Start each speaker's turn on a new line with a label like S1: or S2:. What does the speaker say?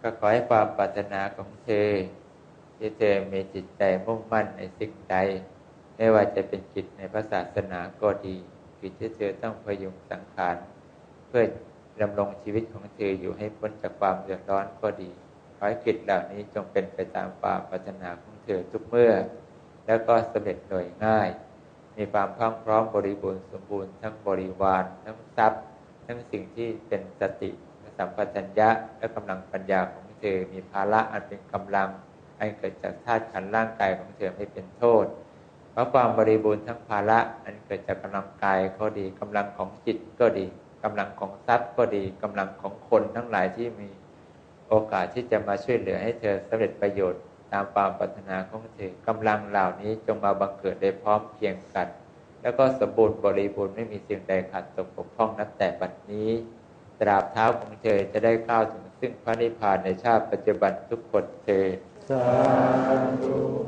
S1: ก็ขอให้ความปรารถนาของเธอ ที่เธอมีจิตใจมุ่งมั่นในสิ่งใด ไม่ว่าจะเป็นกิจในพระศาสนาก็ดีกิจที่เธอต้องพยุงสังขารเพื่อดำรงชีวิตของเธออยู่ให้พ้นจากความเดือดร้อนก็ดีขอให้กิจเหล่านี้จงเป็นไปตามความปรารถนาของเธอทุกเมื่อ แล้วก็สำเร็จโดยง่าย มีความพร้อมพร้อมบริบูรณ์สมบูรณ์ทั้งบริวารทั้งทรัพย์ ทั้งสิ่งที่เป็นสติ สัมปชัญญะและกำลังปัญญาของเธอ มีภาระอันเป็นกำลัง อันเกิดจากธาตุขันร่างกายของเธอไม่เป็นโทษ เพราะความบริบูรณ์ทั้งภาระอันเกิดจากกำลังกายก็ดีกำลังของจิตก็ดีกำลังของทรัพย์ก็ดีกำลังของคนทั้งหลายที่มีโอกาสที่จะมาช่วยเหลือให้เธอสำเร็จประโยชน์ตามความปรารถนาของเธอกำลังเหล่านี้จงมาบังเกิดได้พร้อมเพียงกัน แล้วก็สมบูรณ์บริบูรณ์ไม่มีสิ่งใดขาดตกบกพร่องนับแต่บัดนี้ ตราบเท้าของเธอจะได้เข้าถึงซึ่งพระนิพพานในชาติปัจจุบันทุกคนเธอ
S2: สาธุ